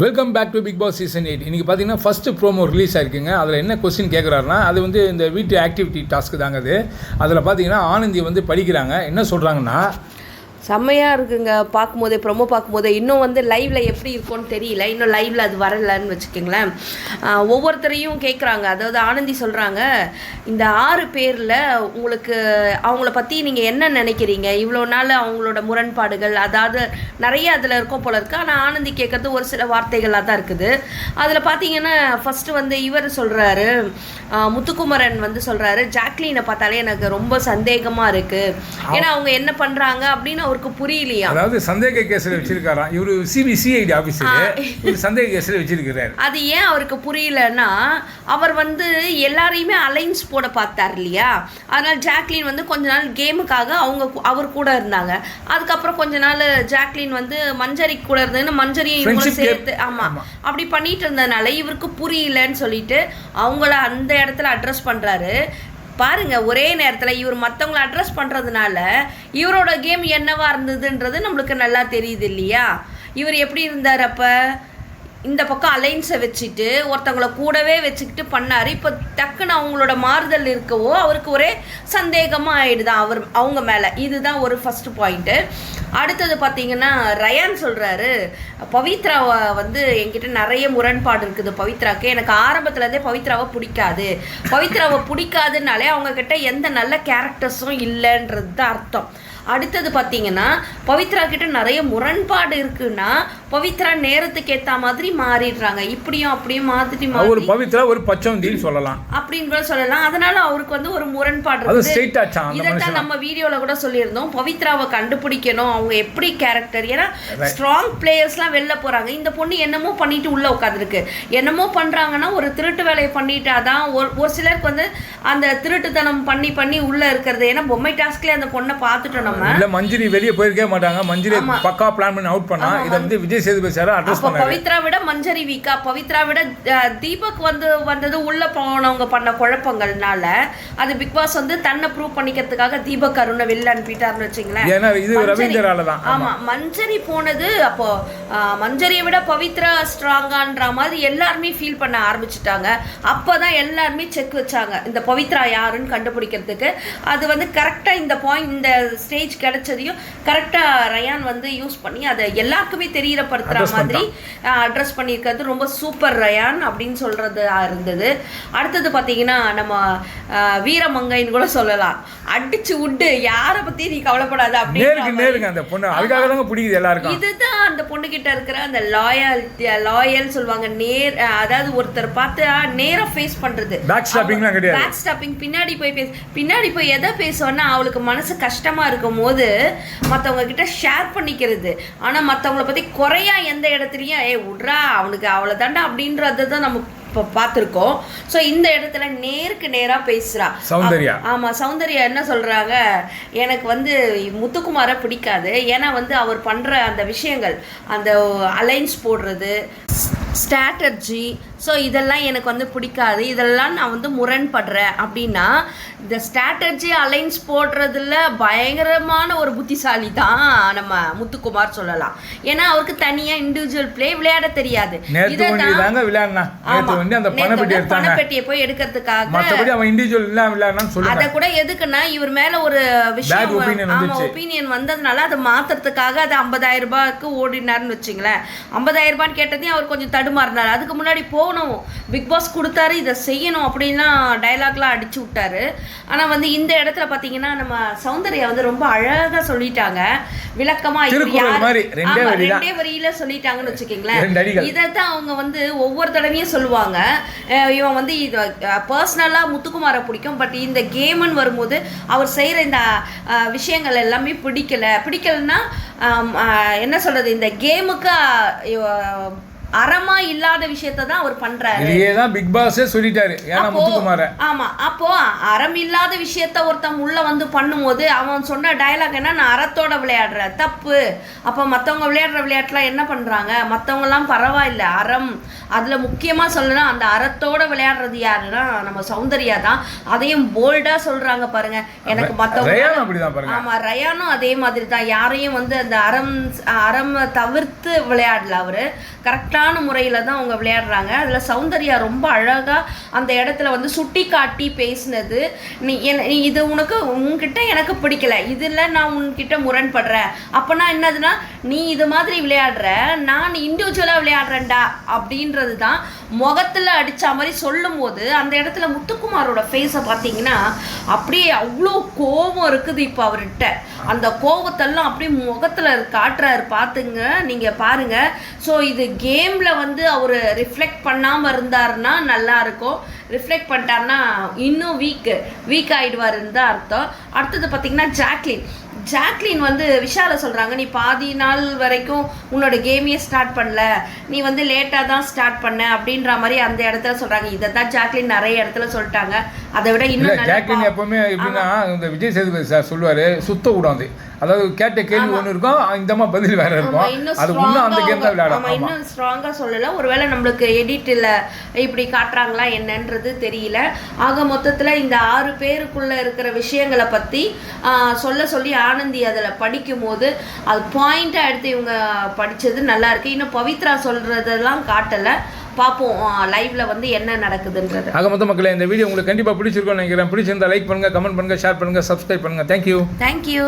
Welcome back to Bigg Boss season eight இன்றைக்கி பார்த்தீங்கன்னா first promo release ஆயிருக்குங்க. அதில் என்ன கொஸ்டின் கேட்குறாருன்னா அது வந்து இந்த வீட்டு ஆக்டிவிட்டி டாஸ்க்கு தாங்க அது. அதில் பார்த்தீங்கன்னா ஆனந்தி வந்து படிக்கிறாங்க. என்ன சொல்கிறாங்கன்னா செம்மையாக இருக்குங்க. பார்க்கும்போதே ப்ரொமோ பார்க்கும்போதே இன்னும் வந்து லைவில் எப்படி இருக்கும்னு தெரியல. இன்னும் லைவில் அது வரலன்னு வச்சுக்கோங்களேன். ஒவ்வொருத்தரையும் கேட்குறாங்க அதாவது ஆனந்தி சொல்கிறாங்க இந்த ஆறு பேரில் உங்களுக்கு அவங்கள பற்றி நீங்கள் என்ன நினைக்கிறீங்க? இவ்வளோ நாள் அவங்களோட முரண்பாடுகள் அதாவது நிறைய அதில் இருக்கும் போல இருக்குது ஆனால் ஆனந்தி கேட்குறது ஒரு சில வார்த்தைகளாக தான் இருக்குது. அதில் பார்த்தீங்கன்னா ஃபஸ்ட்டு வந்து இவர் சொல்கிறாரு முத்துக்குமரன் வந்து சொல்கிறாரு ஜாக்லீனை பார்த்தாலே எனக்கு ரொம்ப சந்தேகமாக இருக்குது ஏன்னா அவங்க என்ன பண்ணுறாங்க அப்படின்னு அவருக்கு புரியலையா? அதாவது சந்தேக கேஸில் வச்சிருக்காராம் இவர் சிபிசிஐடி ஆஃபீஸர் இவர் சந்தேக கேஸில் வச்சிருக்கிறார். அது ஏன் அவருக்கு புரியலன்னா அவர் வந்து எல்லாரையுமே அலைன்ஸ் போட பார்த்தார் இல்லையா? அதனால ஜாக்லின் வந்து கொஞ்ச நாள் கேமுக்காக அவங்க அவர் கூட இருந்தாங்க. அதுக்கப்புறம் கொஞ்ச நாள் ஜாக்லின் வந்து மஞ்சரி கூட இருந்ததுன்னு மஞ்சரியும் இவங்களும். சேர்த்து ஆமா. ஆமா. அப்படி பண்ணிட்டு இருந்ததுனால இவருக்கு புரியலன்னு சொல்லிட்டு அவங்கள அந்த இடத்துல அட்ரஸ் பண்றாரு. பாருங்க ஒரே நேரத்தில் இவர் மற்றவங்கள அட்ரஸ் பண்ணுறதுனால இவரோட கேம் என்னவா இருந்ததுன்றது நம்மளுக்கு நல்லா தெரியுது இல்லையா? இவர் எப்படி இருந்தார் அப்போ? இந்த பக்கம் அலைன்ஸை வச்சுட்டு ஒருத்தவங்கள கூடவே வச்சுக்கிட்டு பண்ணார். இப்போ டக்குன்னு அவங்களோட மாறுதல் இருக்கவோ அவருக்கு ஒரே சந்தேகமாக ஆயிடுதான் அவர் அவங்க மேலே. இதுதான் ஒரு ஃபஸ்ட்டு பாயிண்ட்டு அடுத்தது பார்த்தீங்கன்னா ரயான் சொல்கிறாரு பவித்ராவை வந்து என்கிட்ட நிறைய முரண்பாடு இருக்குது பவித்ராக்கு. எனக்கு ஆரம்பத்துலேருந்தே பவித்ராவை பிடிக்காது. பவித்ராவை பிடிக்காதுனாலே அவங்க கிட்ட எந்த நல்ல கேரக்டர்ஸும் இல்லைன்றது தான் அர்த்தம். அடுத்தது பார்த்தீங்கன்னா பவித்ரா கிட்ட நிறைய முரண்பாடு இருக்குன்னா பவித்ரா நேரத்துக்கு ஏற்ற மாதிரி மாறிடுறாங்க. இப்படியும் அப்படியும் மாதிரி மாறி. பவித்ரா ஒரு பச்சவந்தின்னு சொல்லலாம். அப்படின்னு கூட சொல்லலாம். அதனால அவருக்கு வந்து ஒரு முரண்பாடு இதைத்தான் மனுஷன். நம்ம வீடியோல கூட சொல்லியிருந்தோம். பவித்ராவை கண்டுபிடிக்கணும். அவங்க எப்படி கேரக்டர் ஏன்னா ஸ்ட்ராங் பிளேயர்ஸ்லாம் வெளில போறாங்க. இந்த பொண்ணு என்னமோ பண்ணிட்டு உள்ள உட்காந்துருக்கு என்னமோ பண்றாங்கன்னா ஒரு திருட்டு வேலையை பண்ணிட்டாதான் ஒரு ஒரு சிலருக்கு வந்து அந்த திருட்டுத்தனம் பண்ணி பண்ணி உள்ள இருக்கிறது. ஏன்னா பொம்மை டாஸ்க்லேயே அந்த பொண்ணை பார்த்துட்டோம் நம்ம. இல்ல மஞ்சிரி வெளியே போயிருக்கவே மாட்டாங்க. மஞ்சிரி பக்கா பிளான் பண்ணி அவுட் பண்ணா. இதை வந்து விஜய் சேதுபதி சார் அட்ரஸ் பண்ணாரு. பவித்ரா விட மஞ்சரி வீக்கா பவித்ரா விட தீபக் வந்து வந்தது உள்ள போனவங்க பண்ண குழப்பங்கள்னால அது பிக் பாஸ் வந்து தன்னை ப்ரூவ் பண்ணிக்கிறதுக்காக தீபக் அருணை வெளில அனுப்பிட்டாருன்னு வச்சுங்களேன். ஏன்னா இது மஞ்சரி- ரவீந்தரால தான். ஆமா மஞ்சரி போனது அப்போ மஞ்சரியை விட பவித்ரா ஸ்ட்ராங்கான்ற மாதிரி எல்லாருமே ஃபீல் பண்ண ஆரம்பிச்சுட்டாங்க. அப்பதான் எல்லாருமே செக் வச்சாங்க இந்த பவித்ரா யாருன்னு கண்டுபிடிக்கிறதுக்கு. அது வந்து கரெக்டா இந்த பாயிண்ட் இந்த ஸ்டேஜ் கிடைச்சதையும் கரெக்டா ரயான் வந்து யூஸ் பண்ணி அதை எல்லாருக்குமே தெரியப்படுத்துற Address மாதிரி அட்ரஸ் பண்ணியிருக்கிறது ரொம்ப சூப்பர் ரயான் அப்படின்னு சொல்றது இருந்தது. அடுத்தது பார்த்தீங்கன்னா நம்ம வீரமங்கைன்னு கூட சொல்லலாம். அடிச்சு விட்டு யாரை பத்தி நீ கவலைப்படாத அப்படின்னு அந்த பொண்ணு அதுக்காக தாங்க பிடிக்குது எல்லாருக்கும். இதுதான் அந்த பொண்ணுகிட்ட இருக்கிற அந்த லாயல்ட்டி லாயல் சொல்லுவாங்க. நேர் அதாவது ஒருத்தர் பார்த்து நேரா ஃபேஸ் பண்றது. Back stabbing-லாம் கிடையாது. பேக் ஸ்டாப்பிங் பின்னாடி போய் பேச பின்னாடி போய் எதை பேசுவோன்னா அவளுக்கு மனசு கஷ்டமா இருக்கும் போது மத்தவங்க கிட்ட ஷேர் பண்ணிக்கிறது. ஆனா மத்தவங்கள பத்தி குறையா எந்த இடத்துலயும் ஏய் விட்றா அவனுக்கு அவ்வளோ தாண்டா அப்படின்றத தான் நம்ம இப்போ பார்த்துருக்கோம் ஸோ இந்த இடத்துல நேருக்கு நேரா பேசுறா. சௌந்தர்யா. ஆமா சௌந்தர்யா என்ன சொல்றாங்க? எனக்கு வந்து முத்துக்குமாரை பிடிக்காது. ஏன்னா வந்து அவர் பண்ற அந்த விஷயங்கள் அந்த அலைன்ஸ் போடுறது ஸ்ட்ராட்டர்ஜி ஸோ இதெல்லாம் எனக்கு வந்து பிடிக்காது. இதெல்லாம் நான் வந்து முரண்படுறேன். அப்படின்னா இந்த ஸ்ட்ராட்டர்ஜி அலைன்ஸ் போடுறதுல பயங்கரமான ஒரு புத்திசாலி தான் நம்ம முத்துக்குமார் சொல்லலாம். ஏன்னா அவருக்கு தனியா இண்டிவிஜுவல் ப்ளே விளையாட தெரியாது. பணப்பெட்டியை போய் எடுக்கிறதுக்காக அத கூட எதுக்குன்னா இவர் மேல ஒரு விஷயம் ஆமா. ஒப்பீனியன் வந்ததுனால அதை மாத்துறதுக்காக அது 50000 ரூபாய்க்கு ஓடினார்னு வச்சுங்களேன். 50000 ரூபான்னு கேட்டதையும் அவர் கொஞ்சம் தடுமாறினார். அதுக்கு முன்னாடி போகணும். பிக் பாஸ் கொடுத்தாரு இதை செய்யணும் அப்படின்லாம் டயலாக்லாம் அடிச்சு விட்டாரு. ஆனா வந்து இந்த இடத்துல பாத்தீங்கன்னா நம்ம சௌந்தர்யா வந்து ரொம்ப அழகா சொல்லிட்டாங்க. விளக்கமா இவர் திருக்குறள் யாரு- மாதிரி ரெண்டே தான். வரியில சொல்லிட்டாங்கன்னு வச்சுக்கீங்களேன். அடிகள். இதைத்தான் அவங்க வந்து ஒவ்வொரு தடவையும் சொல்லுவாங்க. இவன் வந்து இது பர்சனலாக முத்துக்குமாரை பிடிக்கும். பட் இந்த கேம்னு வரும்போது அவர் செய்கிற இந்த விஷயங்கள் எல்லாமே பிடிக்கல. பிடிக்கலன்னா என்ன சொல்றது? இந்த கேமுக்கு அறமா இல்லாத விஷயத்தை தான் அவர் பண்றாரு. இதையே தான் பிக் பாஸே சொல்லிட்டாரு. ஏன்னா முத்துக்குமார. ஆமா அப்போ அறம் இல்லாத விஷயத்த ஒருத்தன் உள்ள வந்து பண்ணும்போது அவன் சொன்ன டயலாக் என்ன? நான் அறத்தோட விளையாடுறேன். தப்பு. அப்போ மத்தவங்க விளையாடுற விளையாட்டுலாம் என்ன பண்றாங்க? மத்தவங்க எல்லாம் பரவாயில்ல. அறம் அதுல முக்கியமா சொல்லணும் அந்த அறத்தோட விளையாடுறது யாருன்னா நம்ம சௌந்தர்யா தான். அதையும் போல்டா சொல்றாங்க பாருங்க. எனக்கு பாருங்க. ஆமா ரயானும் அதே மாதிரி தான். யாரையும் வந்து அந்த அறம் அறம் தவிர்த்து விளையாடல அவரு. கரெக்டா கரெக்டான முறையில் தான் அவங்க விளையாடுறாங்க. அதில் சௌந்தர்யா ரொம்ப அழகாக அந்த இடத்துல வந்து சுட்டி காட்டி பேசினது. நீ இது உனக்கு உன்கிட்ட எனக்கு பிடிக்கல. இதில் நான் உன்கிட்ட முரண்படுறேன். அப்போனா என்னதுன்னா நீ இது மாதிரி விளையாடுற நான் இண்டிவிஜுவலாக விளையாடுறேன்டா அப்படின்றது தான் முகத்தில் அடித்த மாதிரி சொல்லும்போது அந்த இடத்துல முத்துக்குமாரோட ஃபேஸை பார்த்தீங்கன்னா அப்படியே அவ்வளோ கோபம் இருக்குது இப்போ அவர்கிட்ட. அந்த கோபத்தெல்லாம் அப்படியே முகத்தில் காட்டுறாரு. பார்த்துங்க நீங்கள் பாருங்கள் ஸோ இது கேமில் வந்து அவர் ரிஃப்ளெக்ட் பண்ணாமல் இருந்தாருன்னா நல்லா இருக்கும். ரிஃப்ளெக்ட் பண்ணிட்டாருன்னா இன்னும் வீக்கு வீக் ஆகிடுவாருன்னு தான் அர்த்தம். அடுத்தது பார்த்தீங்கன்னா ஜாக்லின் ஜாக்லின் வந்து விஷால சொல்கிறாங்க நீ பாதி நாள் வரைக்கும் உன்னோட கேமையே ஸ்டார்ட் பண்ணல. நீ வந்து லேட்டாக தான் ஸ்டார்ட் பண்ண. அப்படின்ற மாதிரி அந்த இடத்துல சொல்கிறாங்க இதை தான் ஜாக்லின் நிறைய இடத்துல சொல்லிட்டாங்க. அதை விட இன்னும் ஜாக்லின் எப்பவுமே எப்படின்னா இந்த விஜய் சேதுபதி சார் சொல்லுவாரு சுத்த விடாது. அதாவது கேட்ட கேள்வி ஒன்று இருக்கும் இந்த மாதிரி பதில் வேற இருக்கும். அது இன்னும் அந்த கேம் தான் விளையாடும் இன்னும் ஸ்ட்ராங்கா சொல்லல. ஒருவேளை நம்மளுக்கு எடிட்டில் இப்படி காட்டுறாங்களா என்னன்றது தெரியல. ஆக மொத்தத்துல இந்த ஆறு பேருக்குள்ள இருக்கிற விஷயங்களை பத்தி ஆஹ், சொல்ல சொல்லி ஆனந்தி அதுல படிக்கும் போது அது பாயிண்டா எடுத்து இவங்க படிச்சது நல்லா இருக்கு. இன்னும் பவித்ரா சொல்றதெல்லாம் காட்டல. பார்ப்போம் லைவ்ல வந்து என்ன நடக்குதுன்றது. ஆக மொத்த மக்களே இந்த வீடியோ உங்களுக்கு கண்டிப்பாக பிடிச்சிருக்கும்னு நினைக்கிறேன். பிடிச்சிருந்தா லைக் பண்ணுங்க கமெண்ட் பண்ணுங்க ஷேர் பண்ணுங்க சப்ஸ்கிரைப் பண்ணுங்க. Thank you thank you